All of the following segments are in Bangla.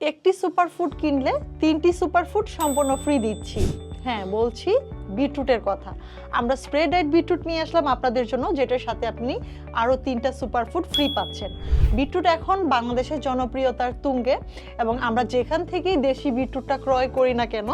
একটি সুপারফুড কিনলে তিনটি সুপারফুড সম্পূর্ণ ফ্রি দিচ্ছি। হ্যাঁ বলছি বিটরুটের কথা। আমরা স্প্রে ডাইট বিটরুট নিয়ে আসলাম আপনাদের জন্য, যেটার সাথে আপনি আরও তিনটা সুপারফুড ফ্রি পাচ্ছেন। বিটরুট এখন বাংলাদেশের জনপ্রিয়তার তুঙ্গে এবং আমরা যেখান থেকেই দেশি বিটরুটটা ক্রয় করি না কেন,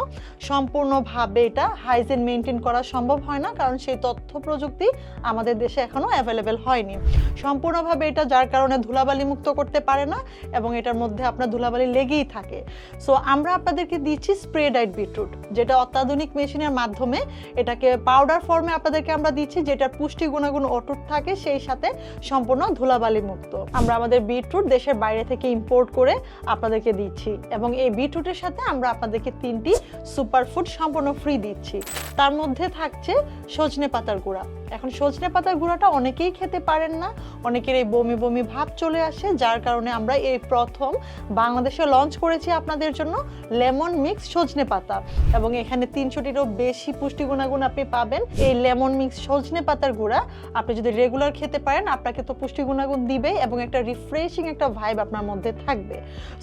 সম্পূর্ণভাবে এটা হাইজেন মেনটেন করা সম্ভব হয় না, কারণ সেই তথ্য প্রযুক্তি আমাদের দেশে এখনও অ্যাভেলেবেল হয়নি। সম্পূর্ণভাবে এটা যার কারণে ধুলাবালি মুক্ত করতে পারে না এবং এটার মধ্যে আপনার ধুলাবালি লেগেই থাকে। সো আমরা আপনাদেরকে দিচ্ছি স্প্রে ডাইট বিটরুট, যেটা অত্যাধুনিক মেশিনের মাধ্যমে এটাকে পাউডার ফর্মে আপনাদেরকে আমরা দিচ্ছি, যেটার পুষ্টি গুণাগুণ অটুট থাকে, সেই সাথে সম্পূর্ণ ধুলাবালি মুক্ত। আমরা আমাদের বিটরুট দেশের বাইরে থেকে ইম্পোর্ট করে আপনাদেরকে দিচ্ছি এবং এই বিটরুটের সাথে আমরা আপনাদেরকে তিনটি সুপারফুড সম্পূর্ণ ফ্রি দিচ্ছি। তার মধ্যে থাকছে সজনে পাতার গুঁড়া। এখন সজনে পাতার গুঁড়াটা অনেকেই খেতে পারেন না। অনেকের এই বমি বমি ভাব চলে আসে, যার কারণে আমরা এই প্রথম বাংলাদেশে লঞ্চ করেছি আপনাদের জন্য লেমন মিক্স সজনে পাতা। এবং এখানে তিনশোটিরও বেশি পুষ্টি গুণাগুণ আপনি পাবেন। এই লেমন মিক্স সজনে পাতার গুঁড়া আপনি যদি রেগুলার খেতে পারেন, আপনাকে তো পুষ্টি গুণাগুণ দিবে এবং একটা রিফ্রেশিং একটা ভাইব আপনার মধ্যে থাকবে।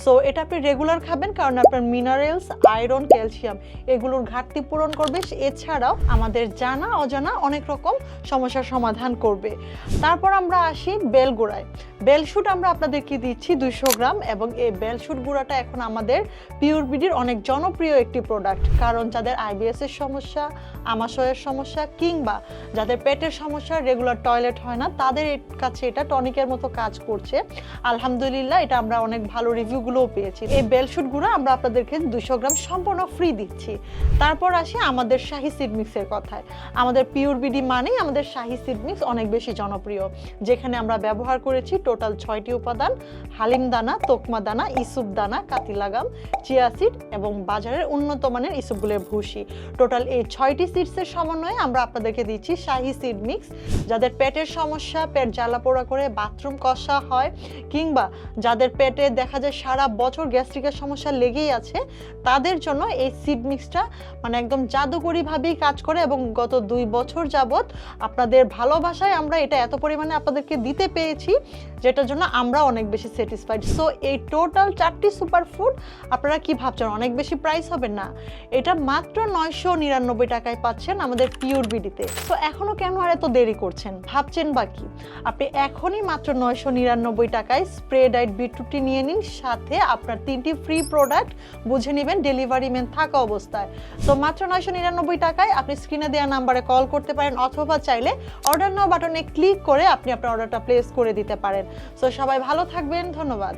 সো এটা আপনি রেগুলার খাবেন কারণ আপনার মিনারেলস আয়রন ক্যালসিয়াম এগুলোর ঘাটতি পূরণ করবে। এছাড়াও আমাদের জানা অজানা অনেক রকম সমস্যার সমাধান করবে। তারপর আমরা আসি বেলগুড়ায় বেলশুট আমরা আপনাদেরকে দিচ্ছি দুইশো গ্রাম এবং এই বেলশুট গুঁড়াটা এখন আমাদের পিওর বিডির অনেক জনপ্রিয় একটি প্রোডাক্ট। কারণ যাদের আইবিএসের সমস্যা, আমাশয়ের সমস্যা কিংবা যাদের পেটের সমস্যা রেগুলার টয়লেট হয় না, তাদের কাছে এটা টনিকের মতো কাজ করছে। আলহামদুলিল্লাহ, এটা আমরা অনেক ভালো রিভিউগুলোও পেয়েছি। এই বেলশুট গুঁড়া আমরা আপনাদেরকে দুশো গ্রাম সম্পূর্ণ ফ্রি দিচ্ছি। তারপর আসি আমাদের শাহি সিড মিক্সের কথায়। আমাদের পিওর বিডি মানেই আমাদের শাহি সিড মিক্স অনেক বেশি জনপ্রিয়, যেখানে আমরা ব্যবহার করেছি টোটাল ছয়টি উপাদান, হালিম দানা, তোকমা দানা, ইসুপ দানা কাতিলাগাম চিয়া সিড এবং বাজারের উন্নত মানের ইসুপগুলের ভুসি। টোটাল এই ছয়টি সিডসের সমন্বয়ে আমরা আপনাদেরকে দিচ্ছি শাহি সিড মিক্স যাদের পেটের সমস্যা, পেট জ্বালা পোড়া করে বাথরুম কষা হয়, কিংবা যাদের পেটে দেখা যায় সারা বছর গ্যাস্ট্রিকের সমস্যা লেগেই আছে, তাদের জন্য এই সিড মিক্সটা মানে একদম জাদুকরীভাবেই কাজ করে এবং গত দুই বছর যাবত আপনাদের ভালোবাসায় আমরা এটা এত পরিমাণে আপনাদেরকে দিতে পেরেছি, যেটার জন্য আমরা অনেক বেশি স্যাটিসফাইড সো এই টোটাল চারটি সুপারফুড আপনারা কি ভাবছেন? অনেক বেশি প্রাইস হবে না? এটা মাত্র নয়শো নিরানব্বই টাকায় পাচ্ছেন আমাদের পিওর বিডিতে তো। এখনও কেন আর এত দেরি করছেন? ভাবছেন বা কি? আপনি এখনই মাত্র নয়শো নিরানব্বই টাকায় স্প্রে ডাইট বিটরুটটি নিয়ে নিন, সাথে আপনার তিনটি ফ্রি প্রোডাক্ট বুঝে নেবেন ডেলিভারি ম্যান থাকা অবস্থায়। তো মাত্র নয়শো নিরানব্বই টাকায় আপনি স্ক্রিনে দেওয়া নাম্বারে কল করতে পারেন, অথবা চাইলে অর্ডার নাও বাটনে ক্লিক করে আপনি আপনার অর্ডারটা প্লেস করে দিতে পারেন। সো সবাই ভালো থাকবেন, ধন্যবাদ।